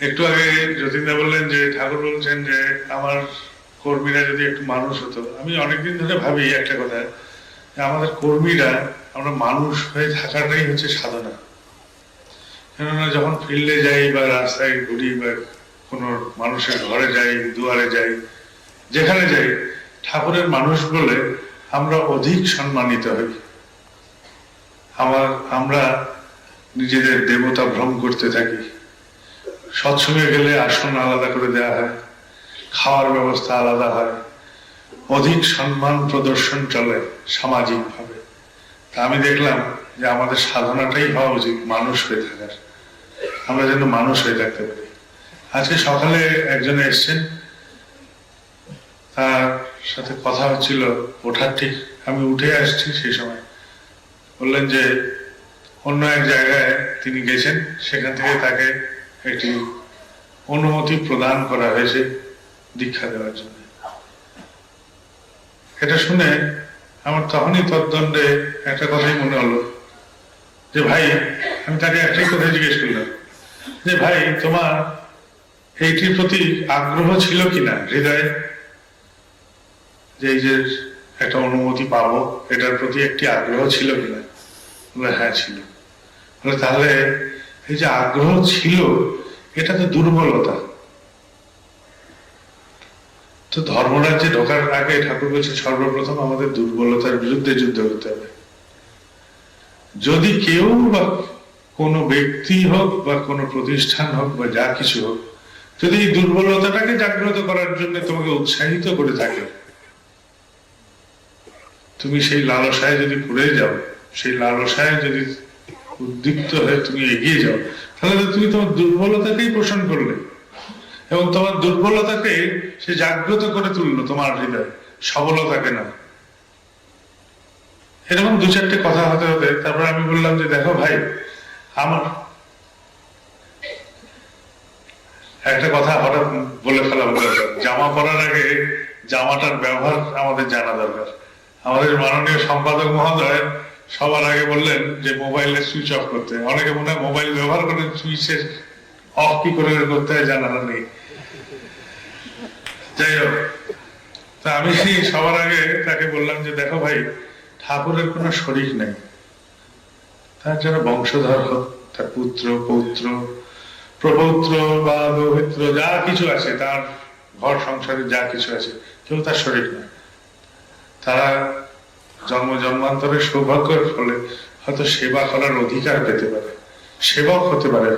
একটু আগে যতীনদা বললেন যে, ঠাকুর বলছেন যে, আমার কর্মীরা যদি একটু মানুষ হতো। আমি অনেকদিন ধরে ভাবি একটা কথা, যে আমাদের কর্মীরা, আমরা মানুষ হয়ে থাকাটাই হচ্ছে সাধনা। কেননা যখন ফিল্ডে যাই বা রাস্তায় ঘুরি বা কোনো মানুষের ঘরে যাই, দুয়ারে যাই, যেখানে যাই, ঠাকুরের মানুষ বলে আমরা অধিক সম্মানিত হই। আমার, আমরা নিজেদের দেবতা ভ্রম করতে থাকি। সৎসঙ্গে গেলে আসন আলাদা করে দেওয়া হয়, খাওয়ার ব্যবস্থা আলাদা হয়, অধিক সম্মান প্রদর্শন চলে সামাজিক ভাবে তা আমি দেখলাম যে আমাদের সাধনাটাই হওয়া উচিত, মানুষ হয়ে থাকার। আমরা যেন মানুষ হয়ে থাকতে পারি। আজকে সকালে একজন এসছেন, তার সাথে কথা হচ্ছিল ওঠার ঠিক, আমি উঠে আসছি সেই সময়। বললেন যে অন্য এক জায়গায় তিনি গেছেন, সেখান থেকে তাকে একটি অনুমতি প্রদান করা হয়েছে দীক্ষা দেওয়ার জন্য। এটা শুনে আমার তখনই তদ্দণ্ডে একটা কথাই মনে হলো যে, ভাই, আমি তাকে একটাই কথা জিজ্ঞেস করলাম যে, ভাই, তোমার এইটির প্রতি আগ্রহ ছিল কিনা হৃদয়ে? যে, এই যে একটা অনুমতি পাবো, এটার প্রতি একটি আগ্রহ ছিল কিনা? হ্যাঁ ছিল। তাহলে এই যে আগ্রহ ছিল, এটা তো দুর্বলতা। তো ধর্মরাজ্যে ঢোকার আগে ঠাকুর বলছে, সর্বপ্রথম আমাদের দুর্বলতার বিরুদ্ধে যুদ্ধ করতে হবে। যদি কেউ বা কোনো ব্যক্তি হোক বা কোনো প্রতিষ্ঠান হোক বা যা কিছু হোক, যদি এই দুর্বলতাটাকে জাগ্রত করার জন্য তোমাকে উৎসাহিত করে থাকে, তুমি সেই লালসায় যদি পড়ে যাও, সেই লালসায় যদি উদ্দীপ্ত হয়ে তুমি এগিয়ে যাও। তাহলে তুমি তোমার দুর্বলতাকেই পোষণ করলে। এবং তোমার দুর্বলতাকে সে জাগ্রত করে তুললো তোমার হৃদয়। সবলতাকে না। এরকম দু চারটে কথা হতে হতে তারপর আমি বললাম যে, দেখো ভাই, আমার একটা কথা হঠাৎ বলে ফেলা বলে জামা পরার আগে জামাটার ব্যবহার আমাদের জানা দরকার। আমাদের মাননীয় সম্পাদক মহোদয় সবার আগে বললেন যে মোবাইলের সুইচ অফ করতে। অনেকে মনে হয় মোবাইল ব্যবহার করে সুইচের অফ কি করে করতে হয় জানা নেই। যাই হোক, তা আমি সবার আগে তাকে বললাম যে, দেখো ভাই, ঠাকুরের কোনো শরীর নেই। তার যেন বংশধর হোক, তার পুত্র, পৌত্র, প্রপৌত্র বা দৌহিত্র, যা কিছু আছে, তার ঘর সংসারে যা কিছু আছে, কেউ তার শরীর নয় তারা জন্ম জন্মান্তরের সৌভাগ্যের ফলে হয়তো সেবা করার অধিকার পেতে পারে সেবক হতে পারে।